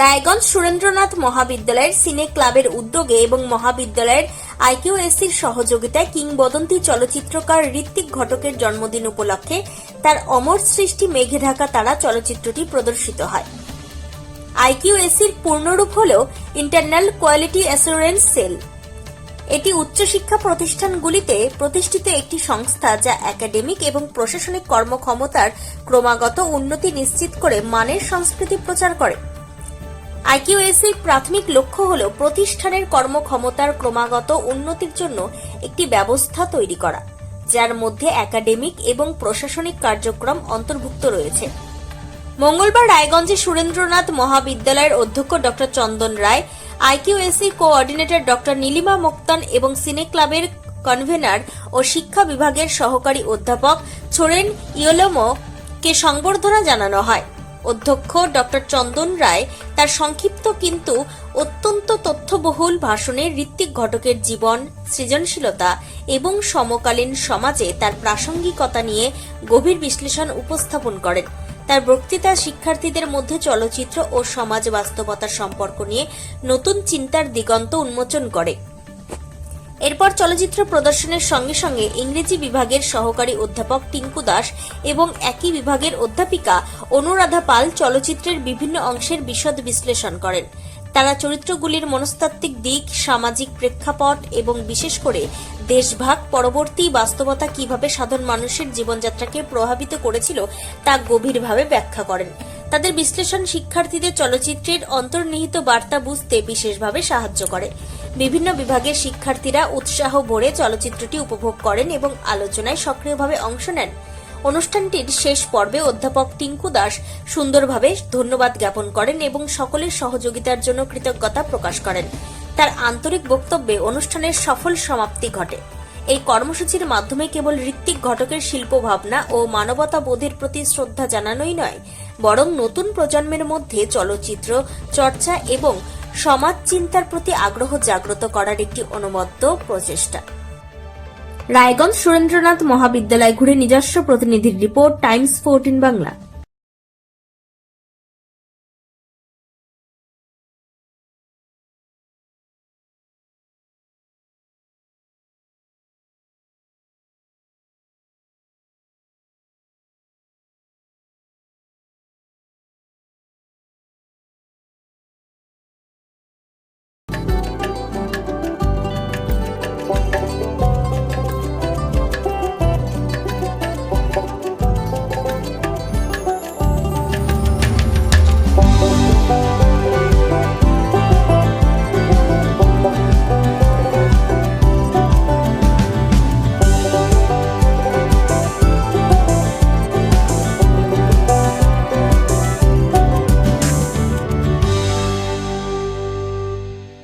রায়গঞ্জ সুরেন্দ্রনাথ মহাবিদ্যালয়ের সিনে ক্লাবের উদ্যোগে এবং মহাবিদ্যালয়ের আইকিউএসসির সহযোগিতায় কিংবদন্তি চলচ্চিত্রকার ঋত্বিক ঘটকের জন্মদিন উপলক্ষে তার অমর সৃষ্টি মেঘে ঢাকা তারা চলচ্চিত্রটি প্রদর্শিত হয়। আইকিউএসসির পূর্ণরূপ হল ইন্টারনাল কোয়ালিটি অ্যাসুরেন্স সেল। এটি উচ্চশিক্ষা প্রতিষ্ঠানগুলিতে প্রতিষ্ঠিত একটি সংস্থা যা একাডেমিক এবং প্রশাসনিক কর্মক্ষমতার ক্রমাগত উন্নতি নিশ্চিত করে মানের সংস্কৃতি প্রচার করে। আইকিউএসির প্রাথমিক লক্ষ্য হল প্রতিষ্ঠানের কর্মক্ষমতার ক্রমাগত উন্নতির জন্য একটি ব্যবস্থা তৈরি করা, যার মধ্যে একাডেমিক এবং প্রশাসনিক কার্যক্রম অন্তর্ভুক্ত রয়েছে। মঙ্গলবার রায়গঞ্জে সুরেন্দ্রনাথ মহাবিদ্যালয়ের অধ্যক্ষ doctor Chandan Roy IQSC coordinator doctor Nilima Moktan এবং সিনে ক্লাবের কনভেনার ও শিক্ষা বিভাগের সহকারী অধ্যাপক ছোরেন ইয়োলোমো কে সংবর্ধনা জানানো হয়। অধ্যক্ষ ডক্টর চন্দন রায় তার সংক্ষিপ্ত কিন্তু অত্যন্ত তথ্যবহুল ভাষণে ঋত্বিক ঘটকের জীবন, সৃজনশীলতা এবং সমকালীন সমাজে তার প্রাসঙ্গিকতা নিয়ে গভীর বিশ্লেষণ উপস্থাপন করেন। তার বক্তৃতা শিক্ষার্থীদের মধ্যে চলচ্চিত্র ও সমাজ বাস্তবতার সম্পর্ক নিয়ে নতুন চিন্তার দিগন্ত উন্মোচন করে। এরপর চলচ্চিত্র প্রদর্শনের সঙ্গে সঙ্গে ইংরেজি বিভাগের সহকারী অধ্যাপক টিঙ্কু দাস এবং একই বিভাগের অধ্যাপিকা অনুরাধা পাল চলচ্চিত্রের বিভিন্ন অংশের বিশদ বিশ্লেষণ করেন। তারা চরিত্রগুলির মনস্তাত্ত্বিক দিক, সামাজিক প্রেক্ষাপট এবং বিশেষ করে দেশভাগ, পরবর্তী বাস্তবতা কীভাবে সাধারণ মানুষের জীবনযাত্রাকে প্রভাবিত করেছিল তা গভীরভাবে ব্যাখ্যা করেন। তাদের বিশ্লেষণ শিক্ষার্থীদের চলচ্চিত্রের অন্তর্নিহিত বার্তা বুঝতে বিশেষভাবে সাহায্য করে। বিভিন্ন বিভাগের শিক্ষার্থীরা উৎসাহ ভরে চলচ্চিত্রটি উপভোগ করেন এবং আলোচনায় সক্রিয়ভাবে অংশ নেন। অনুষ্ঠানটির শেষ পর্বে অধ্যাপক টিঙ্কু দাস সুন্দরভাবে ধন্যবাদ জ্ঞাপন করেন এবং সকলের সহযোগিতার জন্য কৃতজ্ঞতা প্রকাশ করেন। তার আন্তরিক বক্তব্যে অনুষ্ঠানের সফল সমাপ্তি ঘটে। এই কর্মসূচির মাধ্যমে কেবল ঋত্বিক ঘটকের শিল্প ভাবনা ও মানবতা বোধের প্রতি শ্রদ্ধা জানানোই নয়, বরং নতুন প্রজন্মের মধ্যে চলচ্চিত্র, চর্চা এবং সমাজ চিন্তার প্রতি আগ্রহ জাগ্রত করার একটি অনুমদ্য প্রচেষ্টা। রায়গঞ্জ সুরেন্দ্রনাথ মহাবিদ্যালয় ঘুরে নিজস্ব প্রতিনিধির রিপোর্ট, টাইমস ফোরটিন বাংলা।